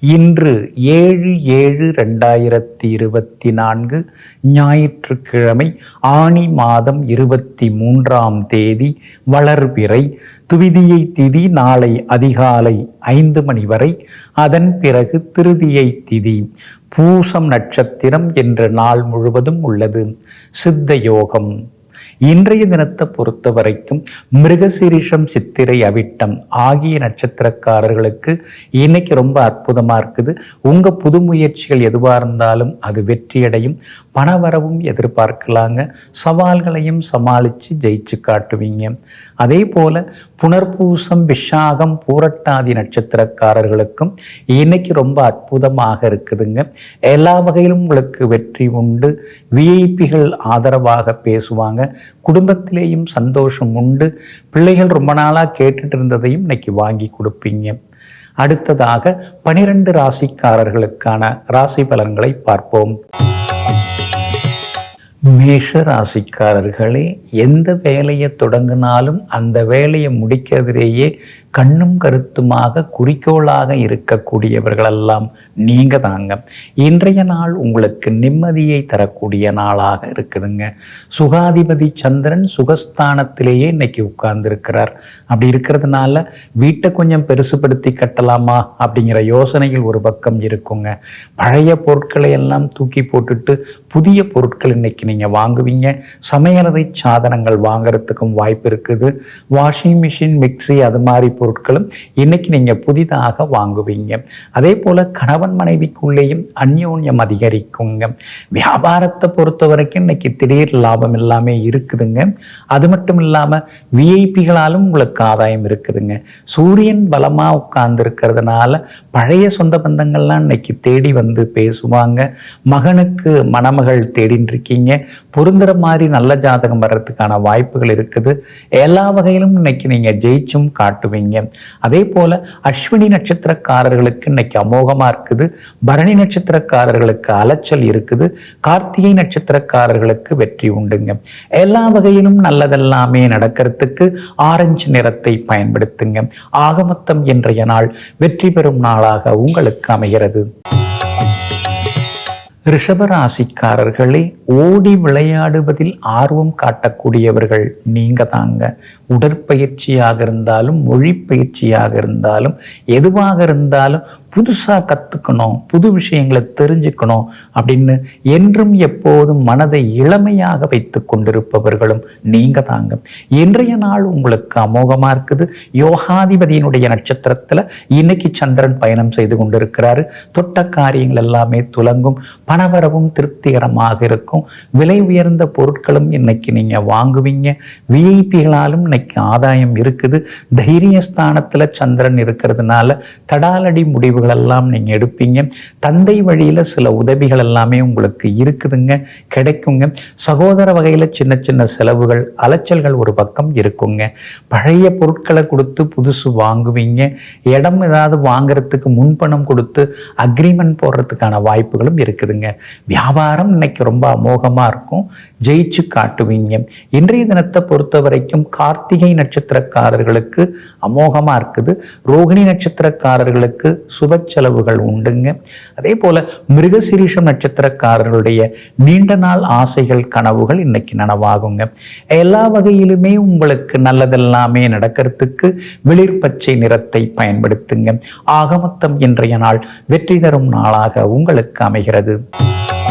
இன்று ஏழு ஏழு ரெண்டாயிரத்தி இருபத்தி நான்கு ஞாயிற்றுக்கிழமை ஆணி மாதம் இருபத்தி மூன்றாம் தேதி வளர்பிறை துவிதியை திதி நாளை அதிகாலை ஐந்து மணி வரை. அதன் பிறகு திருதியை திதி. பூசம் நட்சத்திரம் என்ற நாள் முழுவதும் உள்ளது. சித்த யோகம். இன்றைய தினத்தை பொறுத்த வரைக்கும் மிருகசீரிஷம் சித்திரை அவிட்டம் ஆகிய நட்சத்திரக்காரர்களுக்கு இன்னைக்கு ரொம்ப அற்புதமாக இருக்குது. உங்கள் புது முயற்சிகள் எதுவாக இருந்தாலும் அது வெற்றியடையும். பணவரவும் எதிர்பார்க்கலாங்க. சவால்களையும் சமாளித்து ஜெயிச்சு காட்டுவீங்க. அதே போல் புனர்பூசம் விஷாகம் பூரட்டாதி நட்சத்திரக்காரர்களுக்கும் இன்னைக்கு ரொம்ப அற்புதமாக இருக்குதுங்க. எல்லா வகையிலும் உங்களுக்கு வெற்றி உண்டு. விஐபிகள் ஆதரவாக பேசுவாங்க. குடும்பத்திலேயும் சந்தோஷம் உண்டு. பிள்ளைகள் ரொம்ப நாளாக கேட்டுட்டு இருந்ததையும் இன்னைக்கு வாங்கி கொடுப்பீங்க. அடுத்ததாக பனிரெண்டு ராசிக்காரர்களுக்கான ராசி பலன்களை பார்ப்போம். மேஷ ராசிக்காரர்களே எந்த வேலையை தொடங்கினாலும் அந்த வேலையை முடிக்கிறதிலேயே கண்ணும் கருத்துமாக குறிக்கோளாக இருக்கக்கூடியவர்களெல்லாம் நீங்க தாங்க. இன்றைய நாள் உங்களுக்கு நிம்மதியை தரக்கூடிய நாளாக இருக்குதுங்க. சுகாதிபதி சந்திரன் சுகஸ்தானத்திலேயே இன்னைக்கு உட்கார்ந்துருக்கிறார். அப்படி இருக்கிறதுனால வீட்டை கொஞ்சம் பெருசுபடுத்தி கட்டலாமா அப்படிங்கிற யோசனைகள் ஒரு பக்கம் இருக்குங்க. பழைய பொருட்களை எல்லாம் தூக்கி போட்டுட்டு புதிய பொருட்கள் இன்னைக்கு நீங்கள் வாங்குவீங்க. சமையலறை சாதனங்கள் வாங்கிறதுக்கும் வாய்ப்பு இருக்குது. வாஷிங் மிஷின் மிக்ஸி அது மாதிரி பொருட்களும் இன்னைக்கு நீங்கள் புதிதாக வாங்குவீங்க. அதே போல் கணவன் மனைவிக்குள்ளேயும் அந்யோன்யம் அதிகரிக்குங்க. வியாபாரத்தை பொறுத்த வரைக்கும் இன்னைக்கு திடீர் லாபம் எல்லாமே இருக்குதுங்க. அது மட்டும் இல்லாமல் விஐபிகளாலும் உங்களுக்கு ஆதாயம் இருக்குதுங்க. சூரியன் பலமாக உட்கார்ந்து இருக்கிறதுனால பழைய சொந்த பந்தங்கள்லாம் இன்னைக்கு தேடி வந்து பேசுவாங்க. மகனுக்கு மணமகள் தேடின்னு இருக்கீங்க பொருந்துற மாதிரி நல்ல ஜாதகம் வர்றதுக்கான வாய்ப்புகள் இருக்குது. எல்லா வகையிலும் இன்னைக்கு நீங்கள் ஜெயிச்சும் காட்டுவீங்க. அதே போல் அஸ்வினி நட்சத்திரக்காரர்களுக்கு இன்னைக்கு அமோகமாக இருக்குது. பரணி நட்சத்திரக்காரர்களுக்கு அலைச்சல் இருக்குது. கார்த்திகை நட்சத்திரக்காரர்களுக்கு வெற்றி உண்டுங்க. எல்லா வகையிலும் நல்லதெல்லாமே நடக்கிறதுக்கு ஆரஞ்சு நிறத்தை பயன்படுத்துங்க. ஆகமத்தம் இன்றைய நாள் வெற்றி பெறும் நாளாக உங்களுக்கு அமைகிறது. ரிஷபராசிக்காரர்களே ஓடி விளையாடுவதில் ஆர்வம் காட்டக்கூடியவர்கள் நீங்க தாங்க. உடற்பயிற்சியாக இருந்தாலும் மொழி பயிற்சியாக இருந்தாலும் எதுவாக இருந்தாலும் புதுசாக கற்றுக்கணும் புது விஷயங்களை தெரிஞ்சுக்கணும் அப்படின்னு என்றும் எப்போதும் மனதை இளமையாக வைத்து கொண்டிருப்பவர்களும் நீங்க தாங்க. இன்றைய நாள் உங்களுக்கு அமோகமாக இருக்குது. யோகாதிபதியினுடைய நட்சத்திரத்தில் இன்னைக்கு சந்திரன் பயணம் செய்து கொண்டிருக்கிறாரு. தொட்ட காரியங்கள் எல்லாமே துலங்கும். பணவரவும் திருப்திகரமாக இருக்கும். விலை உயர்ந்த பொருட்களும் இன்னைக்கு நீங்கள் வாங்குவீங்க. விஐபிகளாலும் இன்னைக்கு ஆதாயம் இருக்குது. தைரிய ஸ்தானத்தில் சந்திரன் இருக்கிறதுனால தடாலடி முடிவுகள் எல்லாம் நீங்கள் எடுப்பீங்க. தந்தை வழியில் சில உதவிகள் எல்லாமே உங்களுக்கு இருக்குதுங்க. கிடைக்குங்க. சகோதர வகையில் சின்ன சின்ன செலவுகள் அலைச்சல்கள் ஒரு பக்கம் இருக்குங்க. பழைய பொருட்களை கொடுத்து புதுசு வாங்குவீங்க. இடம் ஏதாவது வாங்குறதுக்கு முன்பணம் கொடுத்து அக்ரிமெண்ட் போடுறதுக்கான வாய்ப்புகளும் இருக்குதுங்க. வியாபாரம் இன்னைக்கு ரொம்ப அமோகமாக இருக்கும். ஜெயிச்சு காட்டுவீங்க. இன்றைய தினத்தை பொறுத்த வரைக்கும் கார்த்திகை நட்சத்திரக்காரர்களுக்கு அமோகமாக இருக்குது. ரோகிணி நட்சத்திரக்காரர்களுக்கு சுப செலவுகள் உண்டுங்க. அதே போல் மிருகசிரீஷம் நட்சத்திரக்காரர்களுடைய நீண்ட நாள் ஆசைகள் கனவுகள் இன்னைக்கு நனவாகுங்க. எல்லா வகையிலுமே உங்களுக்கு நல்லதெல்லாமே நடக்கிறதுக்கு வெளிர் பச்சை நிறத்தை பயன்படுத்துங்க. ஆகமொத்தம் இன்றைய நாள் வெற்றி தரும் நாளாக உங்களுக்கு அமைகிறது. Música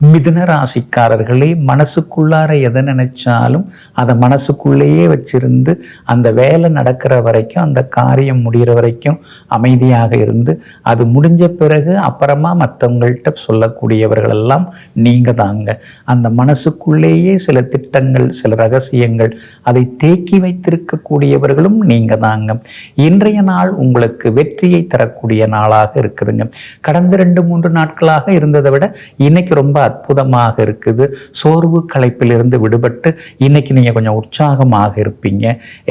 மிதுன ராசிக்காரர்களே மனசுக்குள்ளார எதை நினைச்சாலும் அதை மனசுக்குள்ளேயே வச்சிருந்து அந்த வேலை நடக்கிற வரைக்கும் அந்த காரியம் முடிகிற வரைக்கும் அமைதியாக இருந்து அது முடிஞ்ச பிறகு அப்புறமா மற்றவங்கள்ட்ட சொல்லக்கூடியவர்களெல்லாம் நீங்கள் தாங்க. அந்த மனசுக்குள்ளேயே சில திட்டங்கள் சில ரகசியங்கள் அதை தேக்கி வைத்திருக்கக்கூடியவர்களும் நீங்கள் தாங்க. இன்றைய நாள் உங்களுக்கு வெற்றியை தரக்கூடிய நாளாக இருக்குதுங்க. கடந்த ரெண்டு மூன்று நாட்களாக இருந்ததை விட இன்னைக்கு ரொம்ப அற்புதமாக இருக்குது. சோர்வு களைப்பிலிருந்து விடுபட்டு இன்னைக்கு நீங்கள் கொஞ்சம் உற்சாகமாக இருப்பீங்க.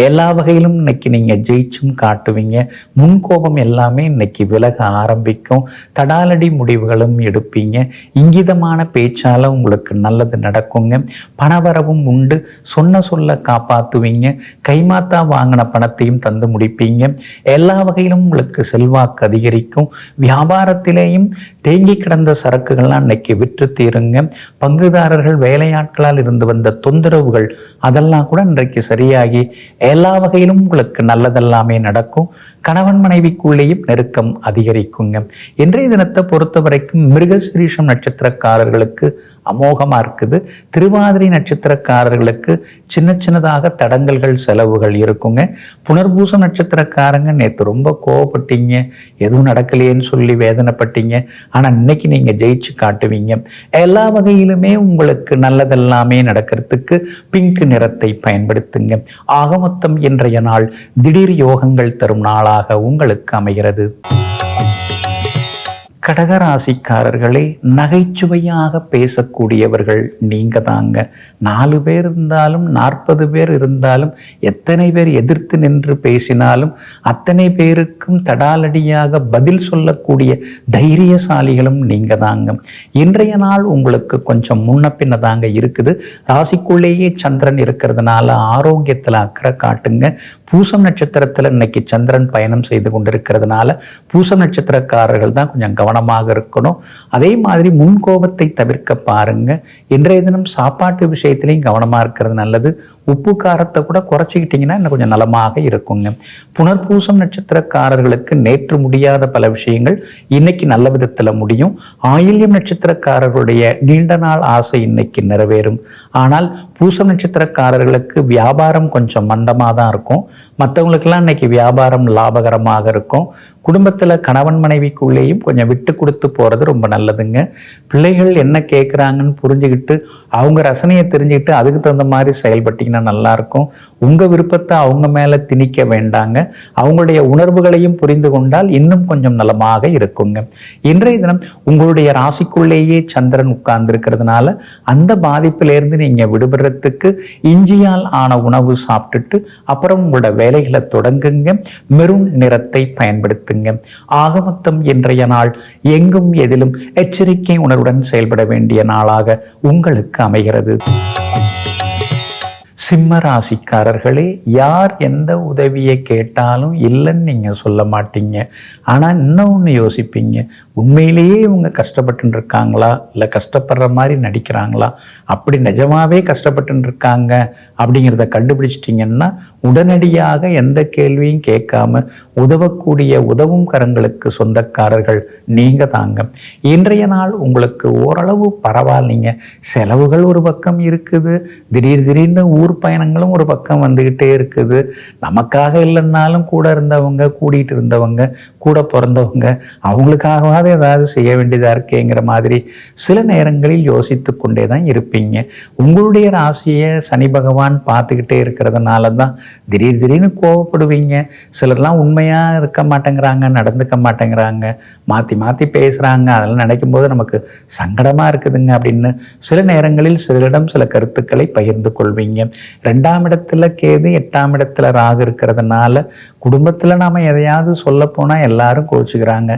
எல்லா வகையிலும் இன்னைக்கு நீங்கள் ஜெயிச்சும் காட்டுவீங்க. முன்கோபம் எல்லாமே இன்னைக்கு விலக ஆரம்பிக்கும். தடாலடி முடிவுகளும் எடுப்பீங்க. இங்கிதமான பேச்சால் உங்களுக்கு நல்லது நடக்குங்க. பணவரவும் உண்டு. சொன்ன சொல்ல காப்பாற்றுவீங்க கைமாத்தா வாங்கின பணத்தையும் தந்து முடிப்பீங்க. எல்லா வகையிலும் உங்களுக்கு செல்வாக்கு அதிகரிக்கும். வியாபாரத்திலேயும் தேங்கி கிடந்த சரக்குகள்லாம் இன்னைக்கு விற்று தீருங்க பங்குதாரர்கள் வேலையாட்களால் இருந்து வந்த தொந்தரவுகள் அதெல்லாம் கூட இன்றைக்கு சரியாகி எல்லா வகையிலும் உங்களுக்கு நல்லதெல்லாமே நடக்கும். கணவன் மனைவிக்குள்ளேயும் நெருக்கம் அதிகரிக்குங்க. இன்றைய தினத்தை பொறுத்த வரைக்கும் மிருகசிரீஷம் நட்சத்திரக்காரர்களுக்கு அமோகமாக இருக்குது. திருவாதிரை நட்சத்திரக்காரர்களுக்கு சின்ன சின்னதாக தடங்கல்கள் செலவுகள் இருக்குங்க. புனர்பூசம் நட்சத்திரக்காரங்க நேற்று ரொம்ப கோவப்பட்டீங்க. எதுவும் நடக்கலையேன்னு சொல்லி வேதனைப்பட்டீங்க. ஆனால் இன்னைக்கு நீங்கள் ஜெயிச்சு காட்டுவீங்க. எல்லா வகையிலுமே உங்களுக்கு நல்லதெல்லாமே நடக்கிறதுக்கு பிங்க் நிறத்தை பயன்படுத்துங்க. ஆக மொத்தம் இன்றைய நாள் திடீர் யோகங்கள் தரும் நாளாக உங்களுக்கு அமைகிறது. கடகராசிக்காரர்களே நகைச்சுவையாக பேசக்கூடியவர்கள் நீங்க தாங்க. நாலு பேர் இருந்தாலும் நாற்பது பேர் இருந்தாலும் எத்தனை பேர் எதிர்த்து நின்று பேசினாலும் அத்தனை பேருக்கும் தடாலடியாக பதில் சொல்லக்கூடிய தைரியசாலிகளும் நீங்க தாங்க. இன்றைய நாள் உங்களுக்கு கொஞ்சம் முன்ன பின்ன தாங்க இருக்குது. ராசிக்குள்ளேயே சந்திரன் இருக்கிறதுனால ஆரோக்கியத்தில் அக்கறை காட்டுங்க. பூசம் நட்சத்திரத்தில் இன்னைக்கு சந்திரன் பயணம் செய்து கொண்டிருக்கிறதுனால பூசம் நட்சத்திரக்காரர்கள் தான் கொஞ்சம் கவனம் கவனமாக இருக்கணும். அதே மாதிரி முன்கோபத்தை தவிர்க்க பாருங்க. இன்றைய தினம் சாப்பாட்டு விஷயத்திலையும் கவனமாக இருக்கிறது நல்லது. உப்பு காரத்தை கூட குறைச்சிக்கிட்டிங்கன்னா இன்னும் கொஞ்சம் நலமாக இருக்குங்க. புனர்பூசம் நட்சத்திரக்காரர்களுக்கு நேற்று முடியாத பல விஷயங்கள் இன்னைக்கு நல்ல விதத்தில் முடியும். ஆயில்யம் நட்சத்திரக்காரர்களுடைய நீண்ட நாள் ஆசை இன்னைக்கு நிறைவேறும். ஆனால் பூசம் நட்சத்திரக்காரர்களுக்கு வியாபாரம் கொஞ்சம் மந்தமாக தான் இருக்கும். மற்றவங்களுக்கெல்லாம் இன்னைக்கு வியாபாரம் லாபகரமாக இருக்கும். குடும்பத்தில் கணவன் மனைவிக்குள்ளேயும் கொஞ்சம் விட்டு கொடுத்து போகிறது ரொம்ப நல்லதுங்க. பிள்ளைகள் என்ன கேட்குறாங்கன்னு புரிஞ்சுக்கிட்டு அவங்க ரசனையை தெரிஞ்சுக்கிட்டு அதுக்கு தகுந்த மாதிரி செயல்பட்டிங்கன்னா நல்லாயிருக்கும். உங்கள் விருப்பத்தை அவங்க மேலே திணிக்க வேண்டாங்க. அவங்களுடைய உணர்வுகளையும் புரிந்து கொண்டால் இன்னும் கொஞ்சம் நலமாக இருக்குங்க. இன்றைய தினம் உங்களுடைய ராசிக்குள்ளேயே சந்திரன் உட்கார்ந்துருக்கிறதுனால அந்த பாதிப்பிலேருந்து நீங்கள் விடுபடுறதுக்கு இஞ்சியால் ஆன உணவு சாப்பிட்டுட்டு அப்புறம் உங்களோட வேலைகளை தொடங்குங்க. மெரூன் நிறத்தை பயன்படுத்துங்க. ஆகமத்தம் இன்றைய நாள் எங்கும் எதிலும் எச்சரிக்கை உணர்வுடன் செயல்பட வேண்டிய நாளாக உங்களுக்கு அமைகிறது. சிம்ம ராசிக்காரர்களே யார் எந்த உதவியை கேட்டாலும் இல்லைன்னு நீங்கள் சொல்ல மாட்டீங்க. ஆனால் இன்னும் ஒன்று யோசிப்பீங்க. உண்மையிலேயே இவங்க கஷ்டப்பட்டு இருக்காங்களா இல்லை கஷ்டப்படுற மாதிரி நடிக்கிறாங்களா? அப்படி நிஜமாகவே கஷ்டப்பட்டு இருக்காங்க அப்படிங்கிறத கண்டுபிடிச்சிட்டிங்கன்னா உடனடியாக எந்த கேள்வியும் கேட்காம உதவக்கூடிய உதவும் கரங்களுக்கு சொந்தக்காரர்கள் நீங்கள் தாங்க. இன்றைய நாள் உங்களுக்கு ஓரளவு பரவாயில்லைங்க. செலவுகள் ஒரு பக்கம் இருக்குது. திடீர் திடீர்னு ஊர் பயணங்களும் ஒரு பக்கம் வந்துக்கிட்டே இருக்குது. நமக்காக இல்லைன்னாலும் கூட இருந்தவங்க கூடிட்டு இருந்தவங்க கூட பிறந்தவங்க அவங்களுக்காகவாது ஏதாவது செய்ய வேண்டியதாக இருக்கேங்கிற மாதிரி சில நேரங்களில் யோசித்து கொண்டே தான் இருப்பீங்க. உங்களுடைய ராசியை சனி பகவான் பார்த்துக்கிட்டே இருக்கிறதுனால தான் திடீர் திடீர்னு கோவப்படுவீங்க. சிலர்லாம் உண்மையாக இருக்க மாட்டேங்கிறாங்க நடந்துக்க மாட்டேங்கிறாங்க மாற்றி மாற்றி பேசுகிறாங்க அதெல்லாம் நினைக்கும் போது நமக்கு சங்கடமாக இருக்குதுங்க அப்படின்னு சில நேரங்களில் சிலரிடம் சில கருத்துக்களை பகிர்ந்து கொள்வீங்க. ரெண்டாம் இடத்துல கேது எட்டாம் இடத்துல ராகு இருக்கிறதுனால குடும்பத்தில் நாம் எதையாவது சொல்ல போனால் எல்லாரும் கோச்சுக்கிறாங்க.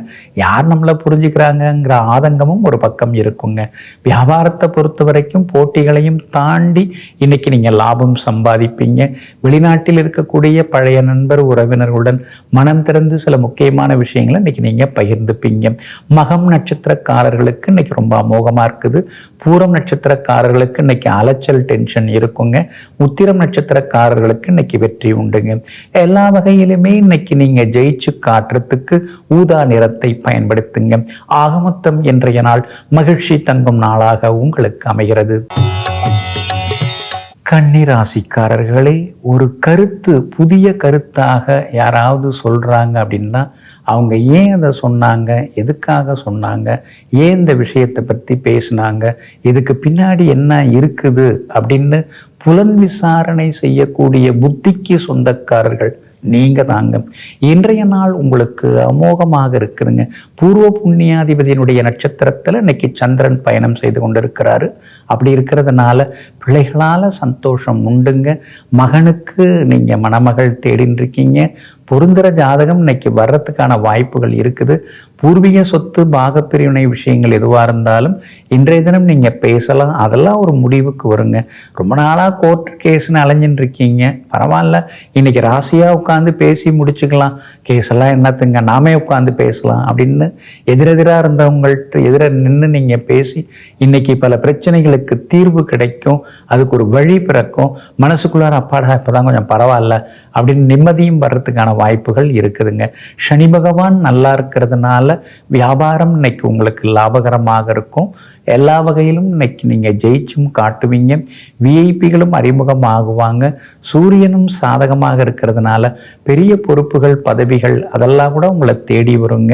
யார் நம்மளை புரிஞ்சுக்கிறாங்கங்கிற ஆதங்கமும் ஒரு பக்கம் இருக்குங்க. வியாபாரத்தை பொறுத்த வரைக்கும் போட்டிகளையும் தாண்டி இன்னைக்கு நீங்கள் லாபம் சம்பாதிப்பீங்க. வெளிநாட்டில் இருக்கக்கூடிய பழைய நண்பர் உறவினர்களுடன் மனம் திறந்து சில முக்கியமான விஷயங்களை இன்னைக்கு நீங்கள் பகிர்ந்துப்பீங்க. மகம் நட்சத்திரக்காரர்களுக்கு இன்னைக்கு ரொம்ப அமோகமாக இருக்குது. பூரம் நட்சத்திரக்காரர்களுக்கு இன்னைக்கு அலைச்சல் டென்ஷன் இருக்குங்க. உத்திரம் நட்சத்திரக்காரர்களுக்கு இன்னைக்கு வெற்றி உண்டுங்க. எல்லா வகையிலுமே இன்னைக்கு நீங்க ஜெயிச்சு காட்டுறதுக்கு ஊதா நிறத்தை பயன்படுத்துங்க. ஆகமொத்தம் இன்றைய நாள் மகிழ்ச்சி தங்கும் நாளாக உங்களுக்கு அமைகிறது. கன்னிராசிக்காரர்களே ஒரு கருத்து புதிய கருத்தாக யாராவது சொல்கிறாங்க அப்படின்னா அவங்க ஏன் அதை சொன்னாங்க? எதுக்காக சொன்னாங்க? ஏன் இந்த விஷயத்தை பற்றி பேசினாங்க? இதுக்கு பின்னாடி என்ன இருக்குது? அப்படின்னு புலன் விசாரணை செய்யக்கூடிய புத்திக்கு சொந்தக்காரர்கள் நீங்கள் தாங்க. இன்றைய நாள் உங்களுக்கு அமோகமாக இருக்குதுங்க. பூர்வ புண்ணியாதிபதியினுடைய நட்சத்திரத்தில் இன்னைக்கு சந்திரன் பயணம் செய்து கொண்டிருக்கிறாரு. அப்படி இருக்கிறதுனால பிள்ளைகளால் சந்தோஷம் உண்டுங்க. மகனுக்கு நீங்கள் மணமகள் தேடின்னு இருக்கீங்க பொருந்துகிற ஜாதகம் இன்னைக்கு வர்றதுக்கான வாய்ப்புகள் இருக்குது. பூர்வீக சொத்து பாகப்பிரிவினை விஷயங்கள் எதுவாக இருந்தாலும் இன்றைய தினம் நீங்கள் பேசலாம். அதெல்லாம் ஒரு முடிவுக்கு வருங்க. ரொம்ப நாளாக கோர்ட் கேஸ்னு அலைஞ்சின்னு இருக்கீங்க பரவாயில்ல. இன்றைக்கி ராசியாக உட்காந்து பேசி முடிச்சுக்கலாம். கேஸெல்லாம் என்னத்துங்க? நாமே உட்காந்து பேசலாம் அப்படின்னு எதிரெதிராக இருந்தவங்கள்ட்ட எதிர நின்று நீங்கள் பேசி இன்னைக்கு பல பிரச்சனைகளுக்கு தீர்வு கிடைக்கும். அதுக்கு ஒரு வழி பிறக்கும். மனசுக்குள்ளார அப்பாடா இப்போதான் கொஞ்சம் பரவாயில்ல அப்படின்னு நிம்மதியும் வர்றதுக்கான வாய்ப்புகள் இருக்குதுங்க. சனி பகவான் நல்லா இருக்கிறதுனால வியாபாரம் இன்னைக்கு உங்களுக்கு லாபகரமாக இருக்கும். எல்லா வகையிலும் இன்னைக்கு நீங்கள் ஜெயிச்சும் காட்டுவீங்க. விஐபிகளும் அறிமுகமாகுவாங்க. சூரியனும் சாதகமாக இருக்கிறதுனால பெரிய பொறுப்புகள் பதவிகள் அதெல்லாம் கூட உங்களை தேடி வருங்க.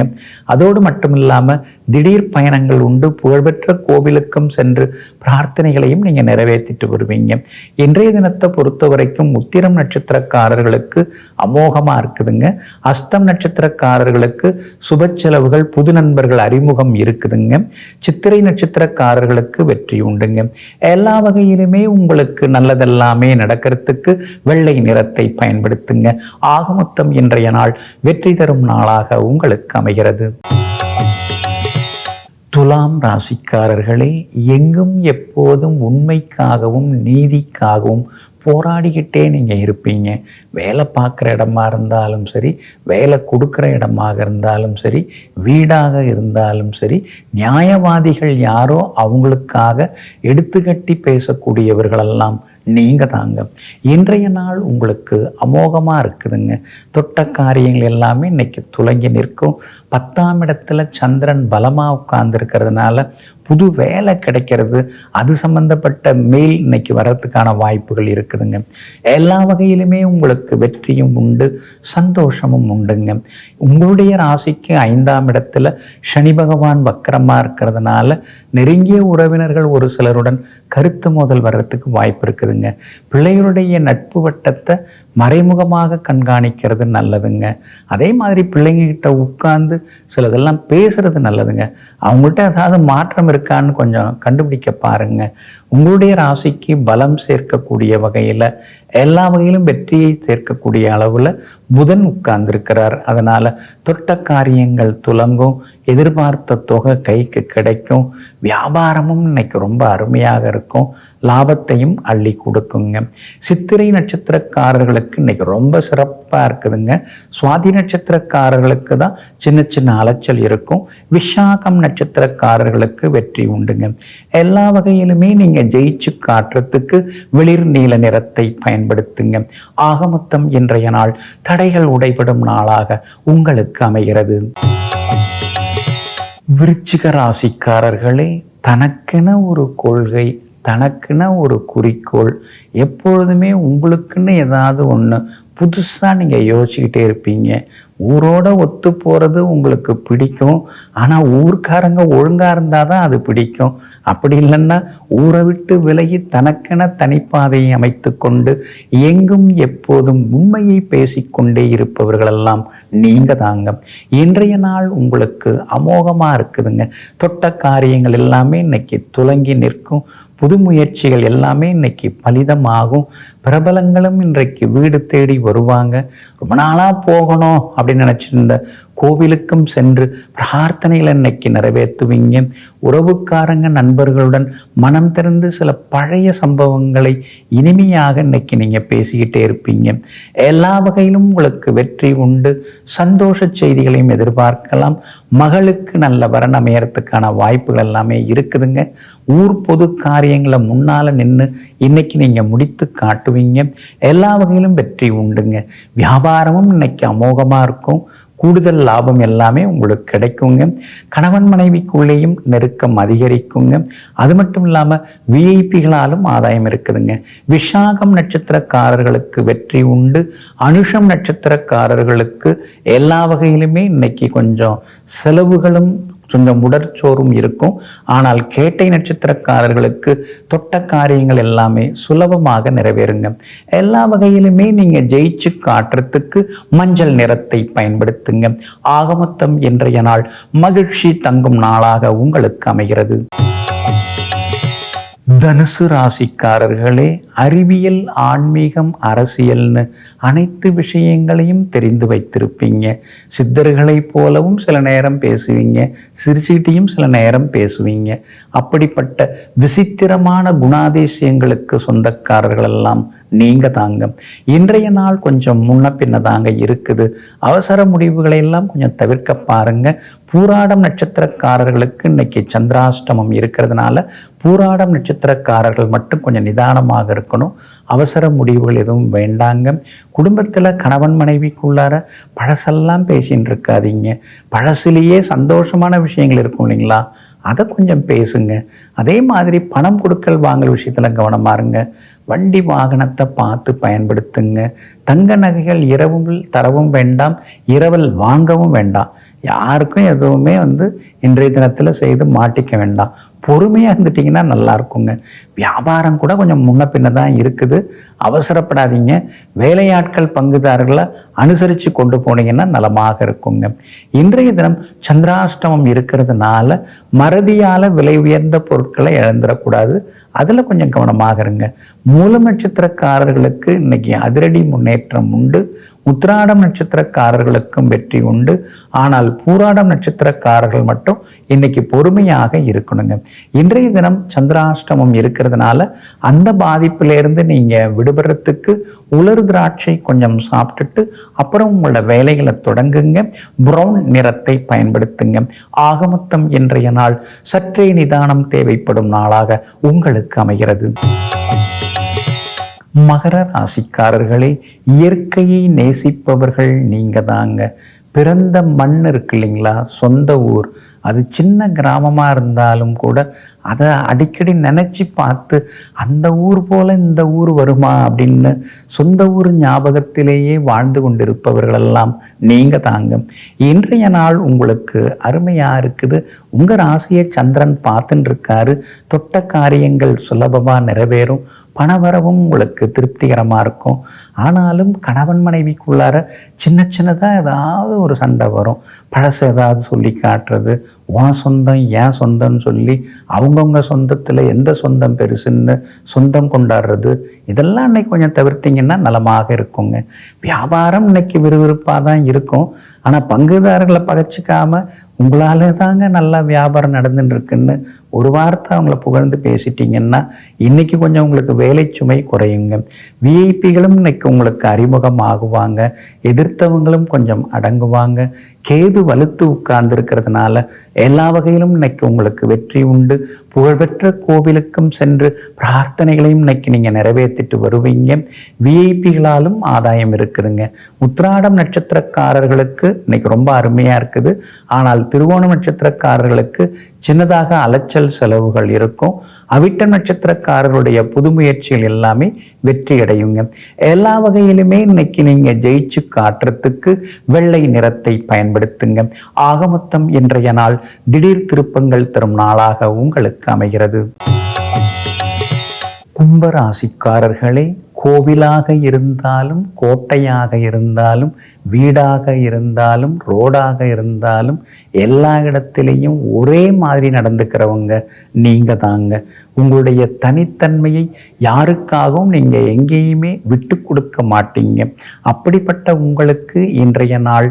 அதோடு மட்டும் இல்லாமல் திடீர் பயணங்கள் உண்டு. புகழ்பெற்ற கோவிலுக்கும் சென்று பிரார்த்தனைகளையும் நீங்கள் நிறைவேற்றிட்டு வருவீங்க. இன்றைய தினத்தை பொறுத்த வரைக்கும் உத்திரம் நட்சத்திரக்காரர்களுக்கு அமோகமாக இருக்குதுங்க. அஸ்தம் நட்சத்திரக்காரர்களுக்கு சுப செலவுகள் புது நண்பர்கள் அறிமுகம் இருக்குதுங்க. சித்திரை நட்சத்திரக்காரர்களுக்கு வெற்றி உண்டுங்க. எல்லா வகையிலுமே உங்களுக்கு நல்லதெல்லாமே நடக்கிறதுக்கு வெள்ளை நிறத்தை பயன்படுத்துங்க. ஆகமொத்தம் இன்றைய நாள் வெற்றி தரும் நாளாக உங்களுக்கு அமைகிறது. துலாம் ராசிக்காரர்களே எங்கும் எப்போதும் உண்மைக்காகவும் நீதிக்காகவும் போராடிக்கிட்டே நீங்கள் இருப்பீங்க. வேலை பார்க்குற இடமா இருந்தாலும் சரி வேலை கொடுக்குற இடமாக இருந்தாலும் சரி வீடாக இருந்தாலும் சரி நியாயவாதிகள் யாரோ அவங்களுக்காக எடுத்துக்கட்டி பேசக்கூடியவர்களெல்லாம் நீங்கள் தாங்க இன்றைய நாள் உங்களுக்கு அமோகமாக இருக்குதுங்க. தொட்ட காரியங்கள் எல்லாமே இன்னைக்கு துலங்கி நிற்கும். பத்தாம் இடத்துல சந்திரன் பலமாக உட்கார்ந்துருக்கிறதுனால புது வேலை கிடைக்கிறது. அது சம்பந்தப்பட்ட மெயில் இன்னைக்கு வர்றதுக்கான வாய்ப்புகள் இருக்குதுங்க. எல்லா வகையிலுமே உங்களுக்கு வெற்றியும் உண்டு சந்தோஷமும் உண்டுங்க. உங்களுடைய ராசிக்கு ஐந்தாம் இடத்துல சனி பகவான் வக்கரமாக இருக்கிறதுனால நெருங்கிய உறவினர்கள் ஒரு சிலருடன் கருத்து மோதல் வர்றதுக்கு வாய்ப்பு இருக்குதுங்க. பிள்ளைகளுடைய நட்பு வட்டத்தை மறைமுகமாக கண்காணிக்கிறது நல்லதுங்க. அதே மாதிரி பிள்ளைங்க கிட்ட உட்கார்ந்து சிலதெல்லாம் பேசுறது நல்லதுங்க. அவங்கள்ட்ட ஏதாவது மாற்றம் இருக்கான்னு கொஞ்சம் கண்டுபிடிக்க பாருங்க. உங்களுடைய ராசிக்கு பலம் சேர்க்கக்கூடிய வகையில் எல்லா வகையிலும் வெற்றியை சேர்க்கக்கூடிய அளவில் புதன் உட்கார்ந்துருக்கிறார். அதனால் தொட்ட காரியங்கள் துலங்கும் எதிர்பார்த்த தொகை கைக்கு கிடைக்கும் வியாபாரமும் இன்னைக்கு ரொம்ப அருமையாக இருக்கும். லாபத்தையும் அள்ளி கொடுக்குங்க. சித்திரை நட்சத்திரக்காரர்களுக்கு இன்னைக்கு ரொம்ப சிறப்பாக இருக்குதுங்க. சுவாதி நட்சத்திரக்காரர்களுக்கு தான் சின்ன சின்ன அலைச்சல் இருக்கும். விஷாகம் நட்சத்திரக்காரர்களுக்கு வெற்றி உண்டுங்க. எல்லா வகையிலுமே நீங்கள் ஜெயிச்சு காட்டுறதுக்கு வெளிர் நீல நிறத்தை பயன்படுத்துங்க. ஆகமொத்தம் இன்றைய நாள் தடைகள் உடைபடும் நாளாக உங்களுக்கு அமைகிறது. விருச்சிக ராசிக்காரர்களே தனக்கென ஒரு கொள்கை தனக்குன்னு ஒரு குறிக்கோள் எப்பொழுதுமே உங்களுக்குன்னு ஏதாவது ஒன்று புதுசாக நீங்கள் யோசிச்சுக்கிட்டே இருப்பீங்க. ஊரோட ஒத்து போகிறது உங்களுக்கு பிடிக்கும். ஆனால் ஊர்க்காரங்க ஒழுங்காக இருந்தால் தான் அது பிடிக்கும். அப்படி இல்லைன்னா ஊரை விட்டு விலகி தனக்கென தனிப்பாதையை அமைத்து கொண்டு எங்கும் எப்போதும் உண்மையை பேசிக்கொண்டே இருப்பவர்களெல்லாம் நீங்கள் தாங்க. இன்றைய நாள் உங்களுக்கு அமோகமாக இருக்குதுங்க. தொட்ட காரியங்கள் எல்லாமே இன்னைக்கு துலங்கி நிற்கும். புது முயற்சிகள் எல்லாமே இன்னைக்கு பலிதமாகும். பிரபலங்களும் இன்றைக்கு வீடு தேடி வருவாங்க. ரொம்ப நாளாக போகணும் அப்படின்னு நினச்சிருந்த கோவிலுக்கும் சென்று பிரார்த்தனைகளை இன்னைக்கு நிறைவேற்றுவீங்க. உறவுக்காரங்க நண்பர்களுடன் மனம் திறந்து சில பழைய சம்பவங்களை இனிமையாக இன்னைக்கு நீங்கள் பேசிக்கிட்டே இருப்பீங்க. எல்லா வகையிலும் உங்களுக்கு வெற்றி உண்டு. சந்தோஷ செய்திகளையும் எதிர்பார்க்கலாம். மகளுக்கு நல்ல வரன் அமையறதுக்கான வாய்ப்புகள் எல்லாமே இருக்குதுங்க. ஊர் பொது காரியங்களை முன்னால் நின்று இன்னைக்கு நீங்கள் முடித்து காட்டுவீங்க. எல்லா வகையிலும் வெற்றி உண்டு. உண்டுங்க. வியாபாரமும் இன்னைக்கு அமோகமாக இருக்கும். கூடுதல் லாபம் எல்லாமே உங்களுக்கு கிடைக்குங்க. கணவன் மனைவிக்குள்ளேயும் நெருக்கம் அதிகரிக்குங்க. அது மட்டும் இல்லாமல் விஐபிகளாலும் ஆதாயம் இருக்குதுங்க. விஷாகம் நட்சத்திரக்காரர்களுக்கு வெற்றி உண்டு. அனுஷம் நட்சத்திரக்காரர்களுக்கு எல்லா வகையிலுமே இன்னைக்கு கொஞ்சம் செலவுகளும் கொஞ்சம் உடற்சோறும் இருக்கும். ஆனால் கேட்டை நட்சத்திரக்காரர்களுக்கு தொட்ட காரியங்கள் எல்லாமே சுலபமாக நிறைவேறுங்க. எல்லா வகையிலுமே நீங்கள் ஜெயிச்சு காட்டுறதுக்கு மஞ்சள் நிறத்தை பயன்படுத்துங்க. ஆகமொத்தம் இன்றைய நாள் மகிழ்ச்சி தங்கும் நாளாக உங்களுக்கு அமைகிறது. தனுசு ராசிக்காரர்களே அறிவியல் ஆன்மீகம் அரசியல்னு அனைத்து விஷயங்களையும் தெரிந்து வைத்திருப்பீங்க. சித்தர்களைப் போலவும் சில நேரம் பேசுவீங்க. சிரிச்சுக்கிட்டையும் சில நேரம் பேசுவீங்க. அப்படிப்பட்ட விசித்திரமான குணாதிசயங்களுக்கு சொந்தக்காரர்கள் எல்லாம் தாங்க. இன்றைய நாள் கொஞ்சம் முன்ன பின்ன தாங்க இருக்குது. அவசர முடிவுகளை எல்லாம் கொஞ்சம் தவிர்க்க பாருங்க. பூராடம் நட்சத்திரக்காரர்களுக்கு இன்னைக்கு சந்திராஷ்டமம் இருக்கிறதுனால பூராடம் நட்சத்திரக்காரர்கள் மட்டும் கொஞ்சம் நிதானமாக இருக்கணும். அவசர முடிவுகள் எதுவும் வேண்டாங்க. குடும்பத்தில் கணவன் மனைவிக்குள்ளார பழசெல்லாம் பேசின்னு இருக்காதீங்க. பழசுலேயே சந்தோஷமான விஷயங்கள் இருக்கும் இல்லைங்களா? அதை கொஞ்சம் பேசுங்க. அதே மாதிரி பணம் கொடுக்கல் வாங்கல் விஷயத்தில் கவனமாருங்க வண்டி வாகனத்தை பார்த்து பயன்படுத்துங்க. தங்க நகைகள் இரவும் தரவும் வேண்டாம். இரவல் வாங்கவும் வேண்டாம். யாருக்கும் எதுவுமே வந்து இன்றைய தினத்தில் செய்து மாட்டிக்க வேண்டாம். பொறுமையாக இருந்துட்டிங்கன்னா நல்லா இருக்குங்க வியாபாரம் கூட கொஞ்சம் முன்ன பின்ன தான் இருக்குது. அவசரப்படாதீங்க. வேலையாட்கள் பங்குதாரர்களை அனுசரித்து கொண்டு போனீங்கன்னா நலமாக இருக்குங்க. இன்றைய தினம் சந்திராஷ்டமம் இருக்கிறதுனால மறதியால் விலை உயர்ந்த பொருட்களை இழந்துடக்கூடாது. அதில் கொஞ்சம் கவனமாக இருங்க. மூல நட்சத்திரக்காரர்களுக்கு இன்னைக்கு அதிரடி முன்னேற்றம் உண்டு. உத்திராடம் நட்சத்திரக்காரர்களுக்கும் வெற்றி உண்டு. ஆனால் பூராடம் நட்சத்திரக்காரர்கள் மட்டும் இன்னைக்கு பொறுமையாக இருக்கணுங்க. இன்றைய தினம் சந்திராஷ்டமம் இருக்கிறதுனால அந்த பாதிப்பிலிருந்து நீங்கள் விடுபடுறதுக்கு உலர் திராட்சை கொஞ்சம் சாப்பிட்டுட்டு அப்புறம் உங்களோட வேலைகளை தொடங்குங்க. ப்ரௌன் நிறத்தை பயன்படுத்துங்க. ஆகமொத்தம் இன்றைய நாள் சற்றே நிதானம் தேவைப்படும் நாளாக உங்களுக்கு அமைகிறது. மகர ராசிக்காரர்களே இயற்கையை நேசிப்பவர்கள் நீங்க தாங்க பிறந்த மண் இருக்கு இல்லைங்களா? சொந்த ஊர். அது சின்ன கிராமமாக இருந்தாலும் கூட அதை அடிக்கடி நினச்சி பார்த்து அந்த ஊர் போல் இந்த ஊர் வருமா அப்படின்னு சொந்த ஊர் ஞாபகத்திலேயே வாழ்ந்து கொண்டிருப்பவர்களெல்லாம் நீங்கள் தாங்க. இன்றைய நாள் உங்களுக்கு அருமையாக இருக்குது. உங்கள் ராசியை சந்திரன் பார்த்துன்னு இருக்காரு தொட்ட காரியங்கள் சுலபமாக நிறைவேறும். பணவரவும் உங்களுக்கு திருப்திகரமாக இருக்கும். ஆனாலும் கணவன் மனைவிக்குள்ளார சின்ன சின்னதாக ஏதாவது ஒரு சண்டை வரும். பழசு ஏதாவது சொல்லி காட்டுறது. உன் சொந்தம் ஏன் சொந்தம்னு சொல்லி அவங்கவுங்க சொந்தத்தில் எந்த சொந்தம் பெருசுன்னு சொந்தம் கொண்டாடுறது. இதெல்லாம் இன்னைக்கு கொஞ்சம் தவிர்த்திங்கன்னா நலமாக இருக்குங்க. வியாபாரம் இன்னைக்கு விறுவிறுப்பாக தான் இருக்கும். ஆனால் பங்குதாரர்களை பகச்சிக்காமல் உங்களாலே தாங்க நல்லா வியாபாரம் நடந்துட்டுருக்குன்னு ஒரு வார்த்தை அவங்கள புகழ்ந்து பேசிட்டிங்கன்னா இன்றைக்கி கொஞ்சம் உங்களுக்கு வேலை சுமை குறையுங்க விஐபிகளும் இன்னைக்கு உங்களுக்கு அறிமுகம் ஆகுவாங்க எதிர் எதிர்த்தவங்களும் கொஞ்சம் அடங்குவாங்க. கேது வலுத்து உட்கார்ந்து இருக்கிறதுனால எல்லா வகையிலும் இன்னைக்கு உங்களுக்கு வெற்றி உண்டு. புகழ்பெற்ற கோவிலுக்கும் சென்று பிரார்த்தனைகளையும் இன்னைக்கு நீங்கள் நிறைவேற்றிட்டு வருவீங்க. விஐபிகளாலும் ஆதாயம் இருக்குதுங்க. உத்திராடம் நட்சத்திரக்காரர்களுக்கு இன்னைக்கு ரொம்ப அருமையாக இருக்குது. ஆனால் திருவோணம் நட்சத்திரக்காரர்களுக்கு சின்னதாக அலைச்சல் செலவுகள் இருக்கும். அவிட்ட நட்சத்திரக்காரர்களுடைய புது முயற்சிகள் எல்லாமே வெற்றி அடையுங்க எல்லா வகையிலுமே இன்னைக்கு நீங்கள் ஜெயிச்சு காட்டுறதுக்கு வெள்ளை நிறத்தை பயன்படுத்துங்க. ஆகமொத்தம் இன்றைய நாள் திடீர் திருப்பங்கள் தரும் நாளாக உங்களுக்கு அமைகிறது. கும்பராசிக்காரர்களே கோவிலாக இருந்தாலும் கோட்டையாக இருந்தாலும் வீடாக இருந்தாலும் ரோடாக இருந்தாலும் எல்லா இடத்திலையும் ஒரே மாதிரி நடந்துக்கிறவங்க நீங்கள் தாங்க. உங்களுடைய தனித்தன்மையை யாருக்காகவும் நீங்கள் எங்கேயுமே விட்டு கொடுக்க மாட்டீங்க. அப்படிப்பட்ட உங்களுக்கு இன்றைய நாள்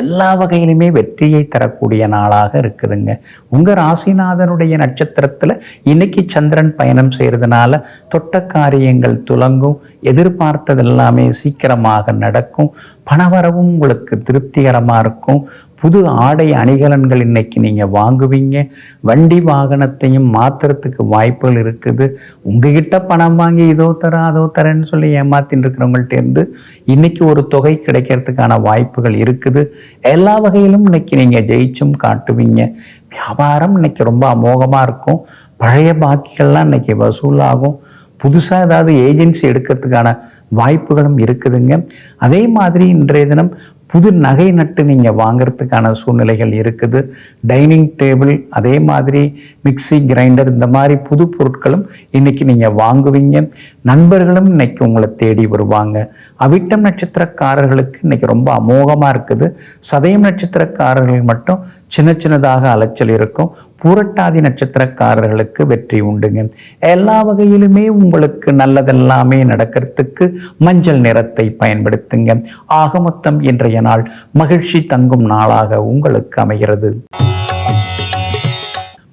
எல்லா வகையிலுமே வெற்றியை தரக்கூடிய நாளாக இருக்குதுங்க. உங்கள் ராசிநாதனுடைய நட்சத்திரத்தில் இன்னைக்கு சந்திரன் பயணம் செய்கிறதுனால தொட்ட காரியங்கள் துலங்கும். எதிர்பார்த்தது எல்லாமே சீக்கிரமாக நடக்கும். பணவரவும் உங்களுக்கு திருப்திகரமாக இருக்கும். புது ஆடை அணிகலன்கள் இன்னைக்கு நீங்கள் வாங்குவீங்க. வண்டி வாகனத்தையும் மாத்துறதுக்கு வாய்ப்புகள் இருக்குது. உங்ககிட்ட பணம் வாங்கி இதோ தரேன் அதோ தரேன்னு சொல்லி ஏமாத்தின்னு இருக்கிறவங்கள்ட்டேருந்து இன்னைக்கு ஒரு தொகை கிடைக்கிறதுக்கான வாய்ப்புகள் இருக்குது. எல்லா வகையிலும் இன்னைக்கு நீங்கள் ஜெயிச்சும் காட்டுவீங்க. வியாபாரம் இன்னைக்கு ரொம்ப அமோகமாக இருக்கும். பழைய பாக்கிகள்லாம் இன்னைக்கு வசூலாகும். புதுசாக ஏதாவது ஏஜென்சி எடுக்கிறதுக்கான வாய்ப்புகளும் இருக்குதுங்க. அதே மாதிரி இன்றைய தினம் புது நகை நட்டு நீங்கள் வாங்குறதுக்கான சூழ்நிலைகள் இருக்குது. டைனிங் டேபிள் அதே மாதிரி மிக்ஸி கிரைண்டர் இந்த மாதிரி புது பொருட்களும் இன்னைக்கு நீங்கள் வாங்குவீங்க. நண்பர்களும் இன்றைக்கி உங்களை தேடி வருவாங்க. அவிட்டம் நட்சத்திரக்காரர்களுக்கு இன்னைக்கு ரொம்ப அமோகமாக இருக்குது. சதயம் நட்சத்திரக்காரர்கள் மட்டும் சின்ன சின்னதாக அலைச்சல் இருக்கும். பூரட்டாதி நட்சத்திரக்காரர்களுக்கு வெற்றி உண்டுங்க. எல்லா வகையிலுமே உங்களுக்கு நல்லதெல்லாமே நடக்கிறதுக்கு மஞ்சள் நிறத்தை பயன்படுத்துங்க. ஆக மொத்தம் இன்றைய நாள் மகிழ்ச்சி தங்கும் நாளாக உங்களுக்கு அமைகிறது.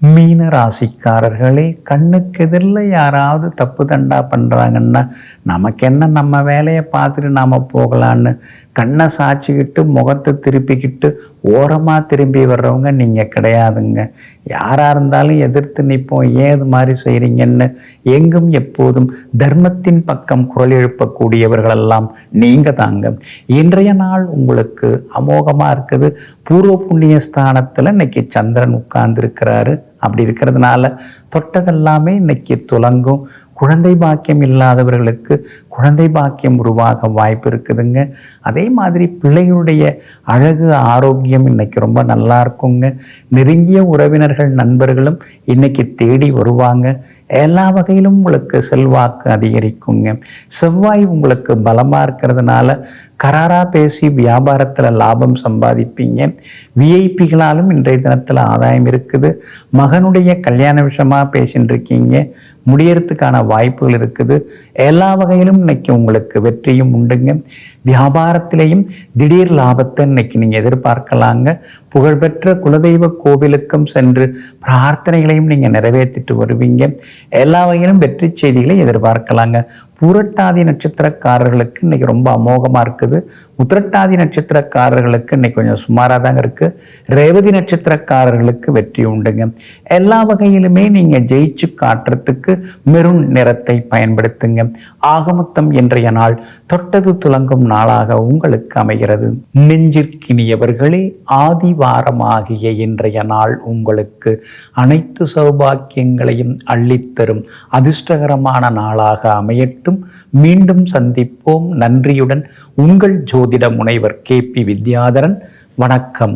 மீன ராசிக்காரர்களே கண்ணுக்கு எதிரில் யாராவது தப்பு தண்டா பண்ணுறாங்கன்னா நமக்கு என்ன நம்ம வேலையை பார்த்துட்டு நாம் போகலான்னு கண்ணை சாய்ச்சிக்கிட்டு முகத்தை திருப்பிக்கிட்டு ஓரமாக திரும்பி வர்றவங்க நீங்கள் கிடையாதுங்க. யாராக இருந்தாலும் எதிர்த்து நிற்போம். ஏது மாதிரி செய்கிறீங்கன்னு எங்கும் எப்போதும் தர்மத்தின் பக்கம் குரல் எழுப்பக்கூடியவர்களெல்லாம் நீங்கள் தாங்க. இன்றைய நாள் உங்களுக்கு அமோகமாக இருக்குது. பூர்வ புண்ணிய ஸ்தானத்தில் இன்னைக்கு சந்திரன் உட்கார்ந்துருக்கிறாரு. அப்படி இருக்கிறதுனால தொட்டதெல்லாமே இன்னைக்கு துலங்கும். குழந்தை பாக்கியம் இல்லாதவர்களுக்கு குழந்தை பாக்கியம் உருவாக வாய்ப்பு இருக்குதுங்க. அதே மாதிரி பிள்ளைகளுடைய அழகு ஆரோக்கியம் இன்னைக்கு ரொம்ப நல்லா இருக்குங்க. நெருங்கிய உறவினர்கள் நண்பர்களும் இன்னைக்கு தேடி வருவாங்க. எல்லா வகையிலும் உங்களுக்கு செல்வாக்கு அதிகரிக்குங்க. செவ்வாய் உங்களுக்கு பலமாக இருக்கிறதுனால கராராக பேசி வியாபாரத்தில் லாபம் சம்பாதிப்பீங்க. விஐபிகளாலும் இன்றைய தினத்தில் ஆதாயம் இருக்குது. மகனுடைய கல்யாண விஷயமாக பேசின்னு இருக்கீங்க முடியறதுக்கான வாய்ப்புகள் இருக்குது. எல்லா வகையிலும் இன்னைக்கு உங்களுக்கு வெற்றியும் உண்டுங்க. வியாபாரத்திலையும் திடீர் லாபத்தை இன்னைக்கு நீங்கள் எதிர்பார்க்கலாங்க. புகழ்பெற்ற குலதெய்வ கோவிலுக்கும் சென்று பிரார்த்தனைகளையும் நீங்கள் நிறைவேற்றிட்டு வருவீங்க. எல்லா வகையிலும் வெற்றி செய்திகளை எதிர்பார்க்கலாங்க. பூரட்டாதி நட்சத்திரக்காரர்களுக்கு இன்னைக்கு ரொம்ப அமோகமாக இருக்குது. உத்திரட்டாதி நட்சத்திரக்காரர்களுக்கு இன்னைக்கு கொஞ்சம் சுமாராக தாங்க இருக்குது ரேவதி நட்சத்திரக்காரர்களுக்கு வெற்றி உண்டுங்க. எல்லா வகையிலுமே நீங்கள் ஜெயிச்சு காட்டுறதுக்கு மெருண் நிறத்தை பயன்படுத்துங்க. ஆகமொத்தம் இன்றைய நாள் தொட்டது துலங்கும் நாளாக உங்களுக்கு அமைகிறது. நெஞ்சிற்கினியவர்களே ஆதிவாரமாகிய இன்றைய நாள் உங்களுக்கு அனைத்து சௌபாக்கியங்களையும் அள்ளித்தரும் அதிர்ஷ்டகரமான நாளாக அமையட்டும். மீண்டும் சந்திப்போம். நன்றியுடன் உங்கள் ஜோதிட முனைவர் கே பி வித்யாதரன். வணக்கம்.